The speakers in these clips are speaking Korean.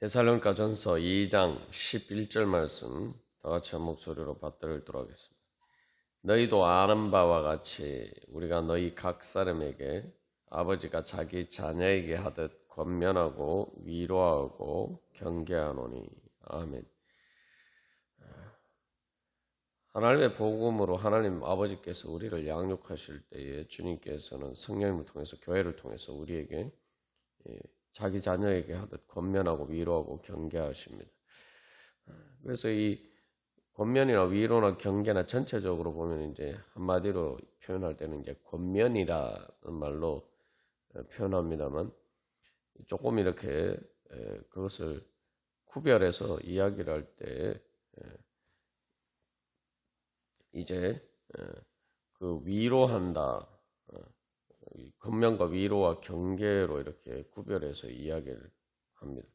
데살로니가전서 2장 11절 말씀 다 같이 한 목소리로 받들도록 하겠습니다. 너희도 아는 바와 같이 우리가 너희 각 사람에게 아버지가 자기 자녀에게 하듯 권면하고 위로하고 경계하노니 아멘. 하나님의 복음으로 하나님 아버지께서 우리를 양육하실 때에 주님께서는 성령님을 통해서 교회를 통해서 우리에게 예, 자기 자녀에게 하듯 권면하고 위로하고 경계하십니다. 그래서 이 권면이나 위로나 경계나 전체적으로 보면 이제 한마디로 표현할 때는 이제 권면이라는 말로 표현합니다만 조금 이렇게 그것을 구별해서 이야기를 할 때 이제 그 위로한다 권면과 위로와 경계로 이렇게 구별해서 이야기를 합니다.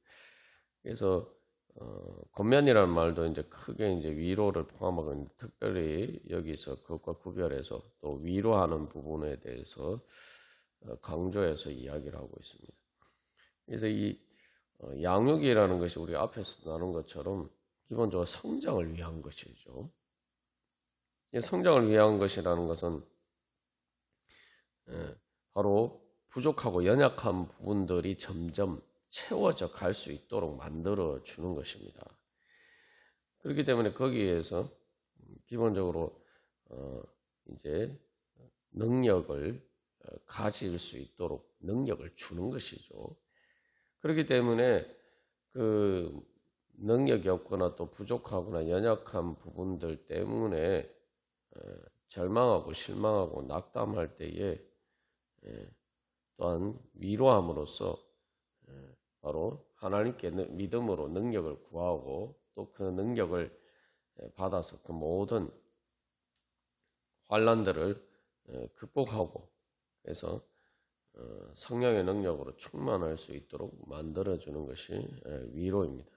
그래서 어, 권면이라는 말도 이제 크게 이제 위로를 포함하고 있는데 특별히 여기서 그것과 구별해서 또 위로하는 부분에 대해서 어, 강조해서 이야기를 하고 있습니다. 그래서 이 어, 양육이라는 것이 우리 앞에서 나눈 것처럼 기본적으로 성장을 위한 것이죠. 성장을 위한 것이라는 것은 예, 바로 부족하고 연약한 부분들이 점점 채워져 갈 수 있도록 만들어 주는 것입니다. 그렇기 때문에 거기에서 기본적으로 어 이제 능력을 어, 가질 수 있도록 능력을 주는 것이죠. 그렇기 때문에 그 능력이 없거나 또 부족하거나 연약한 부분들 때문에 어, 절망하고 실망하고 낙담할 때에 예, 또한 위로함으로써 예, 바로 하나님께 믿음으로 능력을 구하고 또 그 능력을 예, 받아서 그 모든 환란들을 극복하고 그래서 어, 성령의 능력으로 충만할 수 있도록 만들어 주는 것이 위로입니다.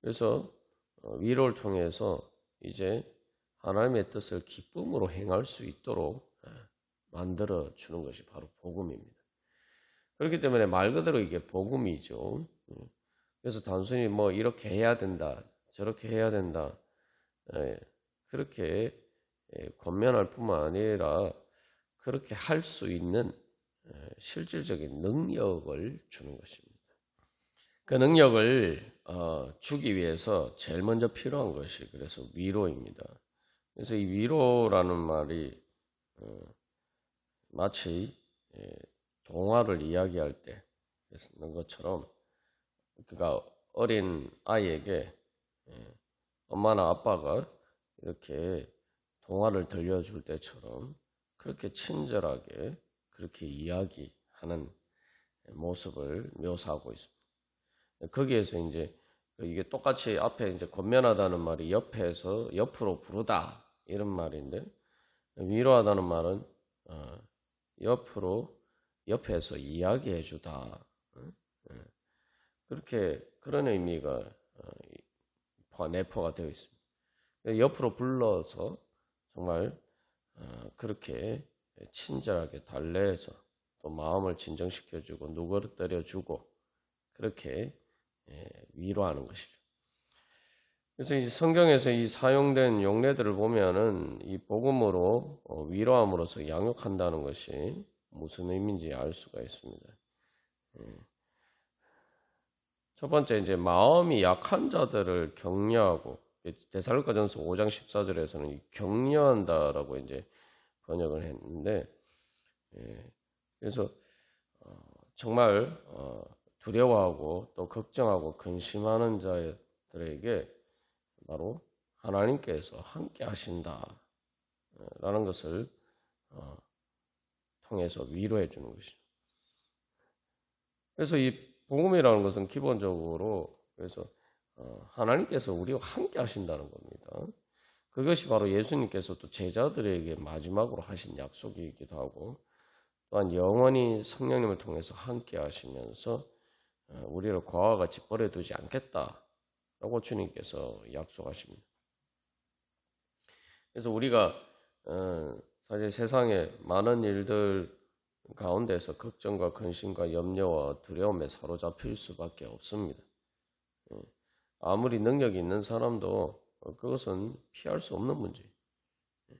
그래서 어, 위로를 통해서 이제 하나님의 뜻을 기쁨으로 행할 수 있도록 만들어 주는 것이 바로 복음입니다. 그렇기 때문에 말 그대로 이게 복음이죠. 그래서 단순히 뭐 이렇게 해야 된다, 저렇게 해야 된다, 예, 그렇게 예, 권면할 뿐만 아니라 그렇게 할 수 있는 예, 실질적인 능력을 주는 것입니다. 그 능력을 어, 주기 위해서 제일 먼저 필요한 것이 그래서 위로입니다. 그래서 이 위로라는 말이 어, 마치 예, 동화를 이야기할 때 쓰는 것처럼 그가 어린 아이에게 예, 엄마나 아빠가 이렇게 동화를 들려줄 때처럼 그렇게 친절하게 그렇게 이야기하는 모습을 묘사하고 있습니다. 거기에서 이제 이게 똑같이 앞에 이제 권면하다는 말이 옆에서 옆으로 부르다 이런 말인데 위로하다는 말은 어, 옆으로 옆에서 이야기해 주다. 예. 그렇게 그런 의미가 어, 내포가 되어 있습니다. 옆으로 불러서 정말 어, 그렇게 친절하게 달래서 또 마음을 진정시켜주고 누그러뜨려주고 그렇게 예, 위로하는 것이죠. 그래서 이 성경에서 이 사용된 용례들을 보면은 이 복음으로 어, 위로함으로써 양육한다는 것이 무슨 의미인지 알 수가 있습니다. 예. 첫 번째 이제 마음이 약한 자들을 격려하고 대살로가전서 5장 14절에서는 격려한다라고 이제 번역을 했는데 예. 그래서 어, 정말 어, 두려워하고 또 걱정하고 근심하는 자들에게 바로 하나님께서 함께 하신다라는 것을 어, 통해서 위로해 주는 것이죠. 그래서 이 복음이라는 것은 기본적으로 그래서 어, 하나님께서 우리와 함께 하신다는 겁니다. 그것이 바로 예수님께서 또 제자들에게 마지막으로 하신 약속이기도 하고 또한 영원히 성령님을 통해서 함께 하시면서 어, 우리를 과와 같이 버려두지 않겠다 라고 주님께서 약속하십니다. 그래서 우리가 어, 사실 세상에 많은 일들 가운데서 걱정과 근심과 염려와 두려움에 사로잡힐 수밖에 없습니다. 예. 아무리 능력이 있는 사람도 그것은 피할 수 없는 문제. 예.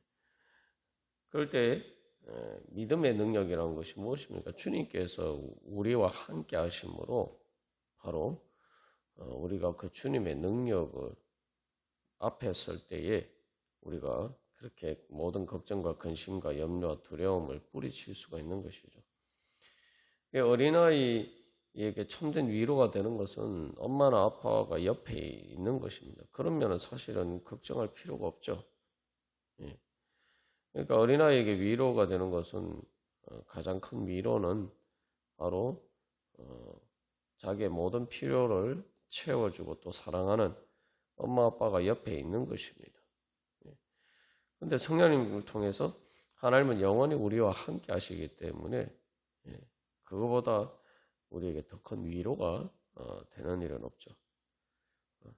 그럴 때 에, 믿음의 능력이라는 것이 무엇입니까? 주님께서 우리와 함께 하심으로 바로 어, 우리가 그 주님의 능력을 앞에 설 때에 우리가 그렇게 모든 걱정과 근심과 염려와 두려움을 뿌리칠 수가 있는 것이죠. 어린아이에게 참된 위로가 되는 것은 엄마나 아빠가 옆에 있는 것입니다. 그러면 사실은 걱정할 필요가 없죠. 예. 그러니까 어린아이에게 위로가 되는 것은 어, 가장 큰 위로는 바로 어, 자기의 모든 필요를 채워주고 또 사랑하는 엄마 아빠가 옆에 있는 것입니다. 그런데 성령님을 통해서 하나님은 영원히 우리와 함께 하시기 때문에 예, 그거보다 우리에게 더 큰 위로가 어, 되는 일은 없죠. 어,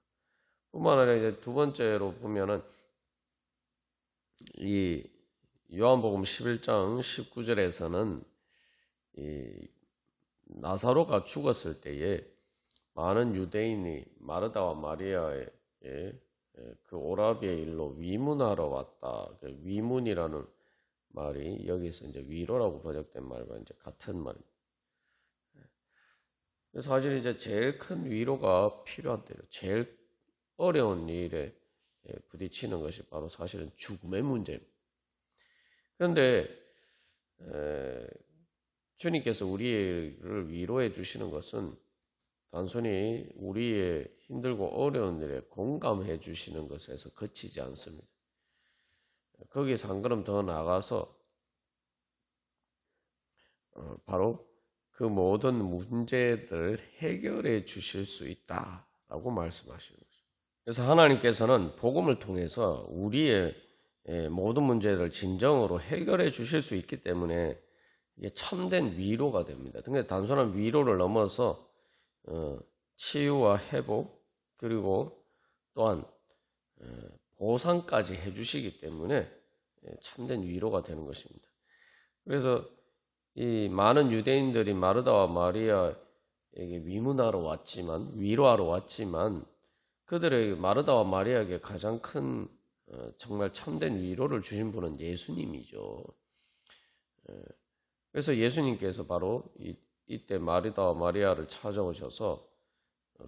뿐만 아니라 이제 두 번째로 보면은 이 요한복음 11장 19절에서는 이 나사로가 죽었을 때에 많은 유대인이 마르다와 마리아의 그 오라비의 일로 위문하러 왔다. 그 위문이라는 말이 여기서 이제 위로라고 번역된 말과 이제 같은 말입니다. 사실 이제 제일 큰 위로가 필요한 때요. 제일 어려운 일에 부딪히는 것이 바로 사실은 죽음의 문제입니다. 그런데 에, 주님께서 우리를 위로해 주시는 것은 단순히 우리의 힘들고 어려운 일에 공감해 주시는 것에서 그치지 않습니다. 거기서 한 걸음 더 나가서 어, 바로 그 모든 문제들을 해결해 주실 수 있다라고 말씀하시는 거죠. 그래서 하나님께서는 복음을 통해서 우리의 예, 모든 문제를 진정으로 해결해 주실 수 있기 때문에 이게 참된 위로가 됩니다. 단순한 위로를 넘어서 어, 치유와 회복 그리고 또한 어, 보상까지 해주시기 때문에 예, 참된 위로가 되는 것입니다. 그래서 이 많은 유대인들이 마르다와 마리아에게 위문하러 왔지만 위로하러 왔지만 그들의 마르다와 마리아에게 가장 큰 어, 정말 참된 위로를 주신 분은 예수님이죠. 그래서 예수님께서 바로 이, 이때 마리다와 마리아를 찾아오셔서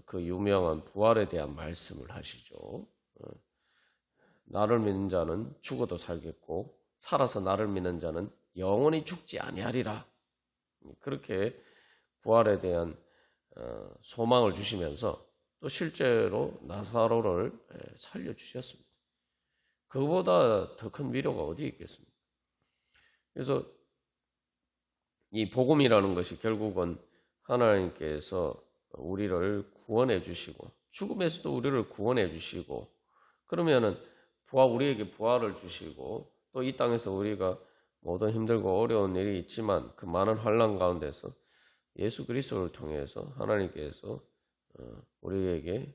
그 유명한 부활에 대한 말씀을 하시죠. 어, 나를 믿는 자는 죽어도 살겠고 살아서 나를 믿는 자는 영원히 죽지 아니하리라. 그렇게 부활에 대한 어, 소망을 주시면서 또 실제로 나사로를 살려 주셨습니다. 그보다 더 큰 위로가 어디 있겠습니까? 그래서 이 복음이라는 것이 결국은 하나님께서 우리를 구원해 주시고 죽음에서도 우리를 구원해 주시고 그러면은 부활 우리에게 부활을 주시고 또 이 땅에서 우리가 모든 힘들고 어려운 일이 있지만 그 많은 환란 가운데서 예수 그리스도를 통해서 하나님께서 어, 우리에게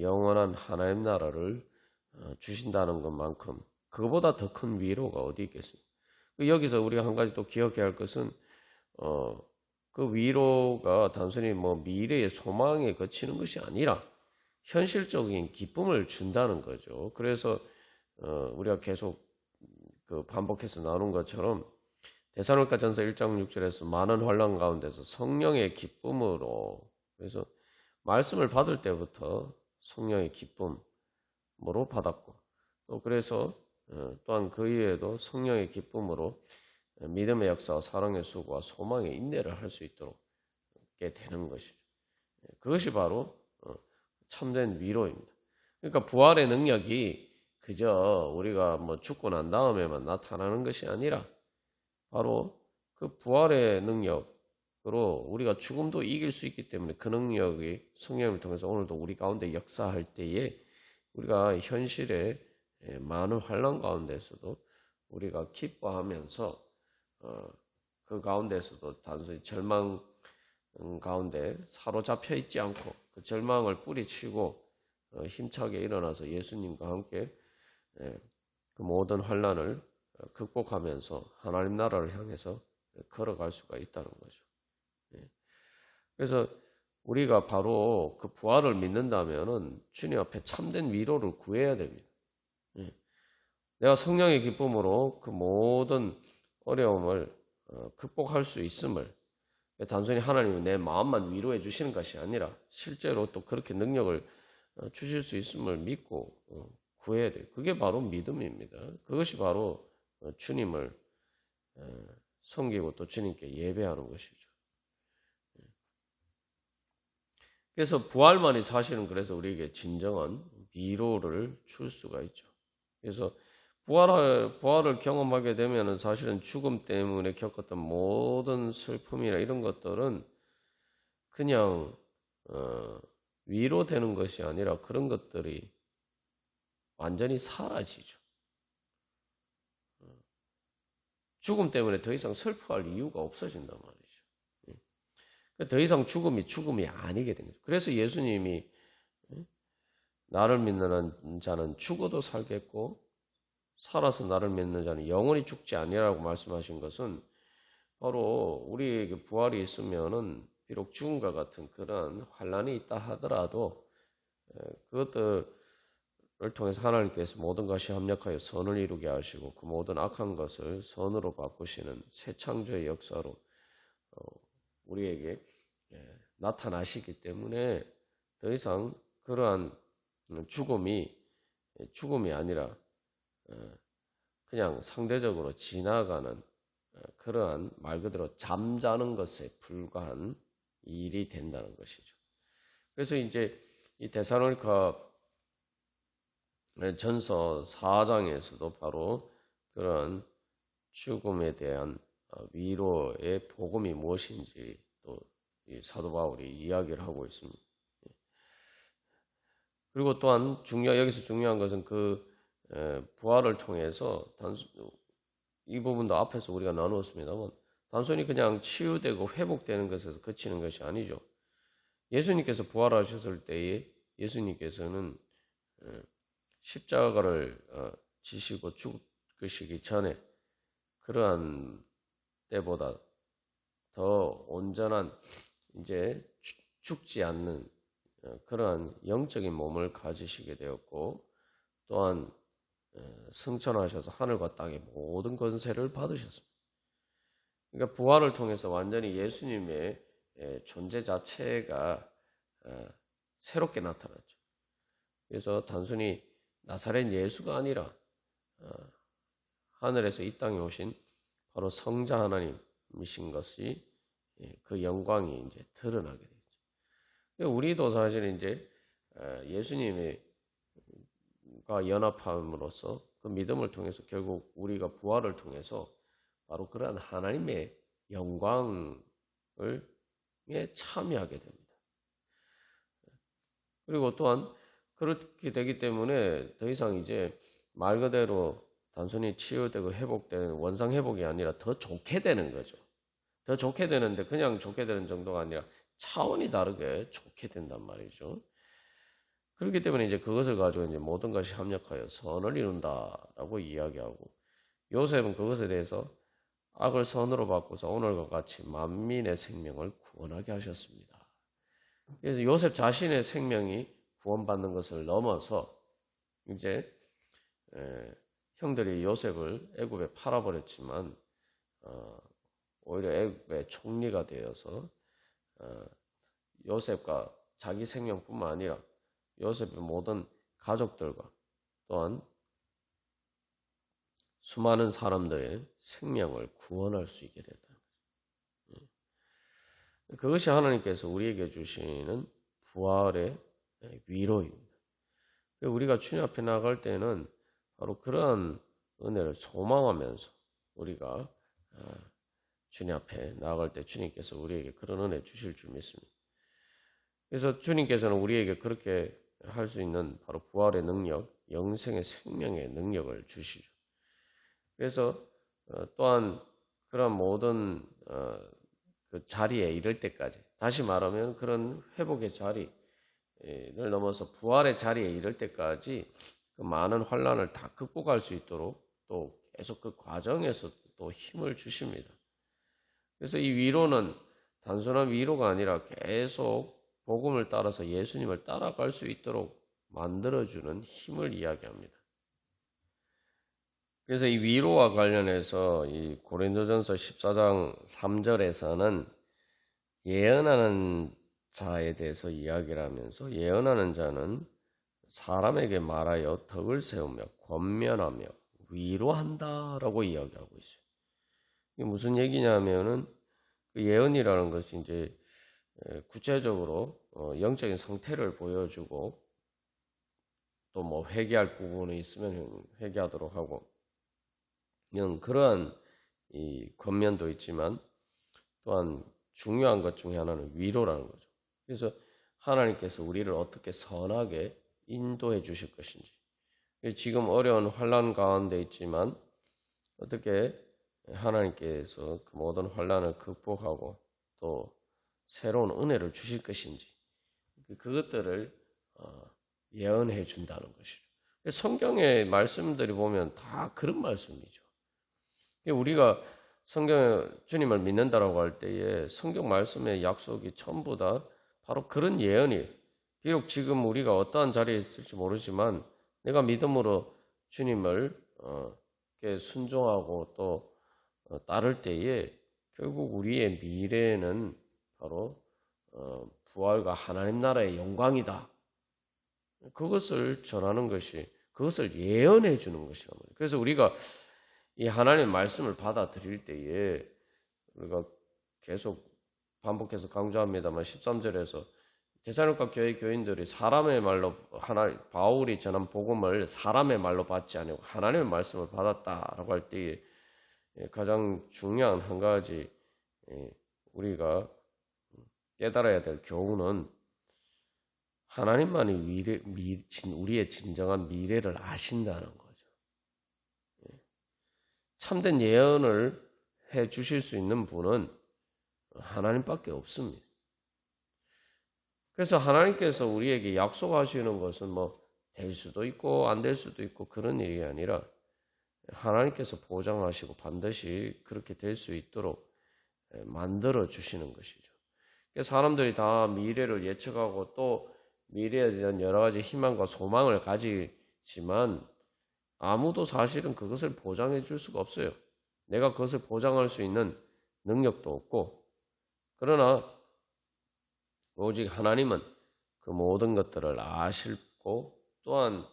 영원한 하나님 나라를 어, 주신다는 것만큼 그보다 더 큰 위로가 어디 있겠습니까? 그 여기서 우리가 한 가지 또 기억해야 할 것은 어, 그 위로가 단순히 뭐 미래의 소망에 거치는 것이 아니라 현실적인 기쁨을 준다는 거죠. 그래서 어, 우리가 계속 그 반복해서 나눈 것처럼 대사로가전서 1장 6절에서 많은 환란 가운데서 성령의 기쁨으로 그래서 말씀을 받을 때부터 성령의 기쁨으로 받았고 또 그래서 어, 또한 그 이외에도 성령의 기쁨으로 믿음의 역사와 사랑의 수고와 소망의 인내를 할 수 있도록 되는 것이죠. 그것이 바로 어, 참된 위로입니다. 그러니까 부활의 능력이 그저 우리가 뭐 죽고 난 다음에만 나타나는 것이 아니라 바로 그 부활의 능력으로 우리가 죽음도 이길 수 있기 때문에 그 능력이 성령을 통해서 오늘도 우리 가운데 역사할 때에 우리가 현실의 많은 환란 가운데서도 우리가 기뻐하면서 어, 그 가운데서도 단순히 절망 가운데 사로잡혀 있지 않고 그 절망을 뿌리치고 어, 힘차게 일어나서 예수님과 함께 예, 그 모든 환란을 극복하면서 하나님 나라를 향해서 걸어갈 수가 있다는 거죠. 예. 그래서 우리가 바로 그 부활을 믿는다면은 주님 앞에 참된 위로를 구해야 됩니다. 예. 내가 성령의 기쁨으로 그 모든 어려움을 어, 극복할 수 있음을 단순히 하나님이 내 마음만 위로해 주시는 것이 아니라 실제로 또 그렇게 능력을 어, 주실 수 있음을 믿고 어, 구해야 돼요. 그게 바로 믿음입니다. 그것이 바로 주님을 섬기고 또 주님께 예배하는 것이죠. 그래서 부활만이 사실은 그래서 우리에게 진정한 위로를 줄 수가 있죠. 그래서 부활을, 부활을 경험하게 되면은 사실은 죽음 때문에 겪었던 모든 슬픔이나 이런 것들은 그냥 어, 위로되는 것이 아니라 그런 것들이 완전히 사라지죠. 죽음 때문에 더 이상 슬퍼할 이유가 없어진단 말이죠. 예. 더 이상 죽음이 죽음이 아니게 된 거죠. 그래서 예수님이 예, 나를 믿는 자는 죽어도 살겠고 살아서 나를 믿는 자는 영원히 죽지 아니라고 말씀하신 것은 바로 우리에게 부활이 있으면은 비록 죽음과 같은 그런 환란이 있다 하더라도 그것들을 통해서 하나님께서 모든 것이 합력하여 선을 이루게 하시고 그 모든 악한 것을 선으로 바꾸시는 새 창조의 역사로 어, 우리에게 나타나시기 때문에 더 이상 그러한 죽음이 죽음이 아니라 어, 그냥 상대적으로 지나가는 어, 그러한 말 그대로 잠자는 것에 불과한 일이 된다는 것이죠. 그래서 이제 이 데살로니가 전서 4장에서도 바로 그런 죽음에 대한 어, 위로의 복음이 무엇인지 또 사도 바울이 이야기를 하고 있습니다. 그리고 또한 중요 여기서 중요한 것은 그 부활을 통해서 단순 이 부분도 앞에서 우리가 나누었습니다만 단순히 그냥 치유되고 회복되는 것에서 그치는 것이 아니죠. 예수님께서 부활하셨을 때에 예수님께서는 십자가를 어, 지시고 죽으시기 전에 그러한 때보다 더 온전한 이제 죽지 않는 어, 그러한 영적인 몸을 가지시게 되었고 또한 승천하셔서 하늘과 땅의 모든 권세를 받으셨습니다. 그러니까 부활을 통해서 완전히 예수님의 존재 자체가 어, 새롭게 나타났죠. 그래서 단순히 나사렛 예수가 아니라 어, 하늘에서 이 땅에 오신 바로 성자 하나님이신 것이 그 영광이 이제 드러나게 되죠. 그러니까 우리도 사실 이제 어, 예수님의 가 연합함으로써 그 믿음을 통해서 결국 우리가 부활을 통해서 바로 그러한 하나님의 영광을 참여하게 됩니다. 그리고 또한 그렇게 되기 때문에 더 이상 이제 말 그대로 단순히 치유되고 회복되는 원상 회복이 아니라 더 좋게 되는 거죠. 더 좋게 되는데 그냥 좋게 되는 정도가 아니라 차원이 다르게 좋게 된단 말이죠. 그렇기 때문에 이제 그것을 가지고 이제 모든 것이 합력하여 선을 이룬다라고 이야기하고 요셉은 그것에 대해서 악을 선으로 바꿔서 오늘과 같이 만민의 생명을 구원하게 하셨습니다. 그래서 요셉 자신의 생명이 구원받는 것을 넘어서 이제 에, 형들이 요셉을 애굽에 팔아버렸지만 어, 오히려 애굽의 총리가 되어서 어, 요셉과 자기 생명뿐만 아니라 요셉의 모든 가족들과 또한 수많은 사람들의 생명을 구원할 수 있게 됐다. 예. 그것이 하나님께서 우리에게 주시는 부활의 위로입니다. 우리가 주님 앞에 나갈 때는 바로 그러한 은혜를 소망하면서 우리가 아, 주님 앞에 나갈 때 주님께서 우리에게 그런 은혜 주실 줄 믿습니다. 그래서 주님께서는 우리에게 그렇게 할 수 있는 바로 부활의 능력, 영생의 생명의 능력을 주시죠. 그래서 어, 또한 그런 모든 어, 그 자리에 이를 때까지 다시 말하면 그런 회복의 자리를 넘어서 부활의 자리에 이를 때까지 그 많은 환란을 다 극복할 수 있도록 또 계속 그 과정에서 또 힘을 주십니다. 그래서 이 위로는 단순한 위로가 아니라 계속 복음을 따라서 예수님을 따라갈 수 있도록 만들어주는 힘을 이야기합니다. 그래서 이 위로와 관련해서 이 고린도전서 14장 3절에서는 예언하는 자에 대해서 이야기를 하면서 예언하는 자는 사람에게 말하여 덕을 세우며 권면하며 위로한다라고 이야기하고 있어요. 이게 무슨 얘기냐면은 그 예언이라는 것이 이제 구체적으로 어, 영적인 상태를 보여주고 또 뭐 회개할 부분이 있으면 회개하도록 하고 이런 그러한 이 권면도 있지만 또한 중요한 것 중에 하나는 위로라는 거죠. 그래서 하나님께서 우리를 어떻게 선하게 인도해 주실 것인지 지금 어려운 환란 가운데 있지만 어떻게 하나님께서 그 모든 환란을 극복하고 또 새로운 은혜를 주실 것인지 그것들을 어, 예언해 준다는 것이죠. 성경의 말씀들이 보면 다 그런 말씀이죠. 우리가 성경에 주님을 믿는다라고 할 때에 성경 말씀의 약속이 전부 다 바로 그런 예언이 비록 지금 우리가 어떠한 자리에 있을지 모르지만 내가 믿음으로 주님을 어, 순종하고 또 어, 따를 때에 결국 우리의 미래는 바로 어, 부활과 하나님 나라의 영광이다. 그것을 전하는 것이 그것을 예언해 주는 것이란 말이에요. 그래서 우리가 이 하나님의 말씀을 받아들일 때에 우리가 계속 반복해서 강조합니다만 13절에서 대사로가 교회 교인들이 사람의 말로 하나 바울이 전한 복음을 사람의 말로 받지 아니고 하나님의 말씀을 받았다라고 할 때에 가장 중요한 한 가지 우리가 깨달아야 될 교훈은 하나님만이 미래, 미, 우리의 진정한 미래를 아신다는 거죠. 참된 예언을 해 주실 수 있는 분은 하나님밖에 없습니다. 그래서 하나님께서 우리에게 약속하시는 것은 뭐 될 수도 있고 안 될 수도 있고 그런 일이 아니라 하나님께서 보장하시고 반드시 그렇게 될 수 있도록 만들어 주시는 것이죠. 사람들이 다 미래를 예측하고 또 미래에 대한 여러 가지 희망과 소망을 가지지만 아무도 사실은 그것을 보장해 줄 수가 없어요. 내가 그것을 보장할 수 있는 능력도 없고 그러나 오직 하나님은 그 모든 것들을 아실고 또한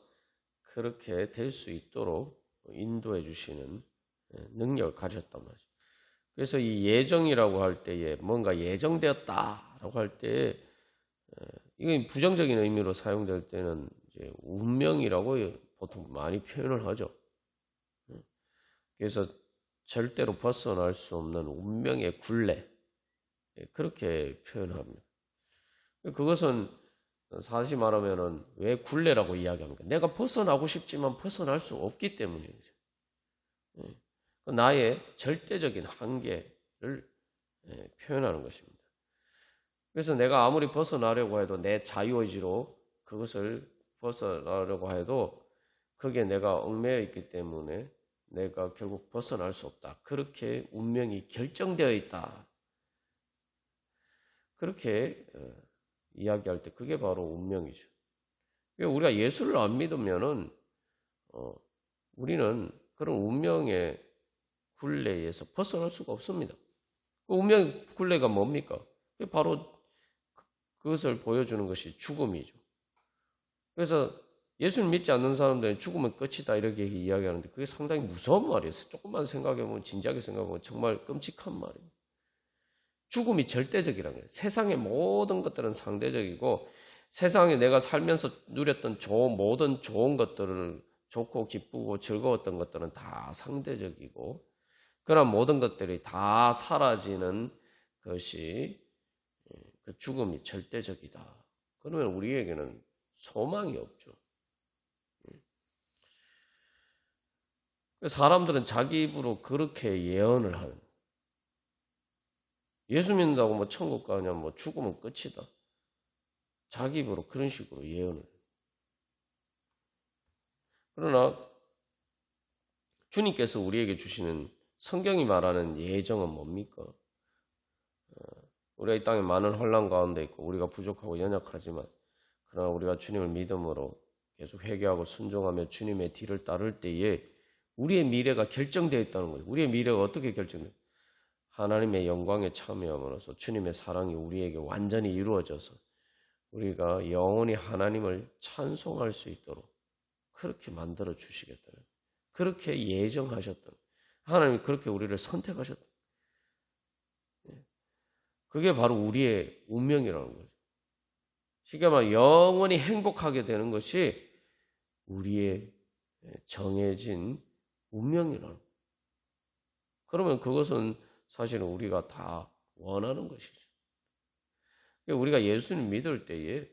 그렇게 될 수 있도록 인도해 주시는 예, 능력을 가졌단 말이죠. 그래서 이 예정이라고 할 때에 뭔가 예정되었다라고 할 때에 예, 이건 부정적인 의미로 사용될 때는 이제 운명이라고 보통 많이 표현을 하죠. 예. 그래서 절대로 벗어날 수 없는 운명의 굴레 그렇게 표현합니다. 그것은 사실 말하면은 왜 굴레라고 이야기합니까? 내가 벗어나고 싶지만 벗어날 수 없기 때문이죠. 나의 절대적인 한계를 예, 표현하는 것입니다. 그래서 내가 아무리 벗어나려고 해도 내 자유의지로 그것을 벗어나려고 해도 거기에 내가 얽매여 있기 때문에 내가 결국 벗어날 수 없다. 그렇게 운명이 결정되어 있다. 그렇게 어, 이야기할 때 그게 바로 운명이죠. 그러니까 우리가 예수를 안 믿으면은 어, 우리는 그런 운명의 굴레에서 벗어날 수가 없습니다. 그 운명 굴레가 뭡니까? 바로 그것을 보여주는 것이 죽음이죠. 그래서 예수를 믿지 않는 사람들은 죽으면 끝이다 이렇게 이야기하는데 그게 상당히 무서운 말이에요. 조금만 생각해보면 진지하게 생각하면 정말 끔찍한 말이에요. 죽음이 절대적이라는 거예요. 세상의 모든 것들은 상대적이고 세상에 내가 살면서 누렸던 좋은 모든 좋은 것들을 좋고 기쁘고 즐거웠던 것들은 다 상대적이고 그런 모든 것들이 다 사라지는 것이 예, 그 죽음이 절대적이다. 그러면 우리에게는 소망이 없죠. 예. 사람들은 자기 입으로 그렇게 예언을 하는 예수 믿는다고 뭐 천국 가냐, 뭐 죽으면 끝이다. 자기 입으로 그런 식으로 예언을. 그러나 주님께서 우리에게 주시는 성경이 말하는 예정은 뭡니까? 우리가 이 땅에 많은 혼란 가운데 있고 우리가 부족하고 연약하지만 그러나 우리가 주님을 믿음으로 계속 회개하고 순종하며 주님의 뒤를 따를 때에 우리의 미래가 결정되어 있다는 거예요. 우리의 미래가 어떻게 결정돼? 하나님의 영광에 참여함으로써 주님의 사랑이 우리에게 완전히 이루어져서 우리가 영원히 하나님을 찬송할 수 있도록 그렇게 만들어 주시겠다는 그렇게 예정하셨던 하나님이 그렇게 우리를 선택하셨다. 그게 바로 우리의 운명이라는 거죠. 쉽게 말해 영원히 행복하게 되는 것이 우리의 정해진 운명이라는 거예요. 그러면 그것은 사실은 우리가 다 원하는 것이죠. 그러니까 우리가 예수님 믿을 때에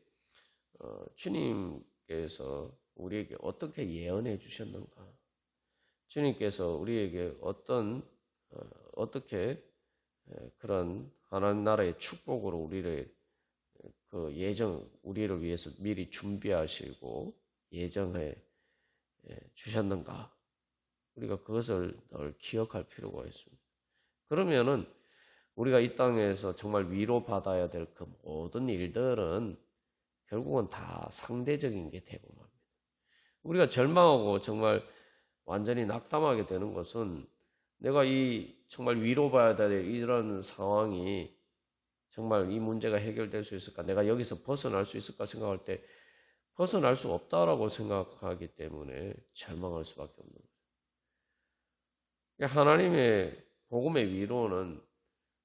어, 주님께서 우리에게 어떻게 예언해 주셨는가? 주님께서 우리에게 어떤 어, 떻게 그런 하나님 나라의 축복으로 우리를 그 예정 우리를 위해서 미리 준비하시고 예정해 주셨는가? 우리가 그것을 늘 기억할 필요가 있습니다. 그러면은 우리가 이 땅에서 정말 위로받아야 될 그 모든 일들은 결국은 다 상대적인 게 되고 맙니다. 우리가 절망하고 정말 완전히 낙담하게 되는 것은 내가 이 정말 위로받아야 될 이런 상황이 정말 이 문제가 해결될 수 있을까? 내가 여기서 벗어날 수 있을까 생각할 때 벗어날 수 없다라고 생각하기 때문에 절망할 수밖에 없는 거죠. 그러니까 하나님의 복음의 위로는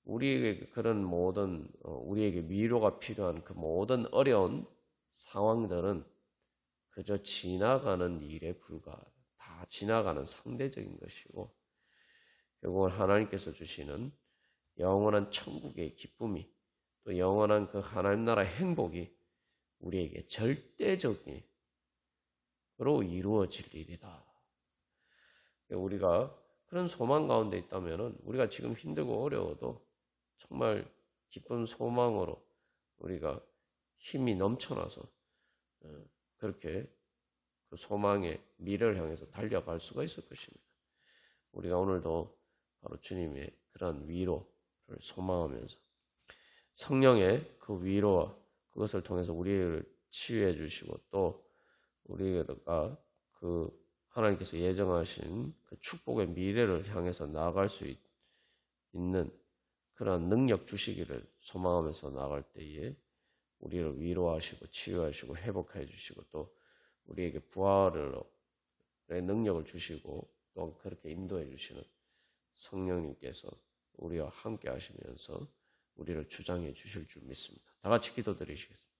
우리에게 그런 모든 어, 우리에게 위로가 필요한 그 모든 어려운 상황들은 그저 지나가는 일에 불과 다 지나가는 상대적인 것이고 결국은 하나님께서 주시는 영원한 천국의 기쁨이 또 영원한 그 하나님 나라 행복이 우리에게 절대적으로 이루어질 일이다. 우리가 그런 소망 가운데 있다면은 우리가 지금 힘들고 어려워도 정말 기쁜 소망으로 우리가 힘이 넘쳐나서 어, 그렇게 그 소망의 미래를 향해서 달려갈 수가 있을 것입니다. 우리가 오늘도 바로 주님의 그런 위로를 소망하면서 성령의 그 위로와 그것을 통해서 우리를 치유해 주시고 또 우리가 그 하나님께서 예정하신 그 축복의 미래를 향해서 나아갈 수 있, 는 그런 능력 주시기를 소망하면서 나갈 때에 우리를 위로하시고 치유하시고 회복해 주시고 또 우리에게 부활의 능력을 주시고 또 그렇게 인도해 주시는 성령님께서 우리와 함께 하시면서 우리를 주장해 주실 줄 믿습니다. 다 같이 기도드리시겠습니다.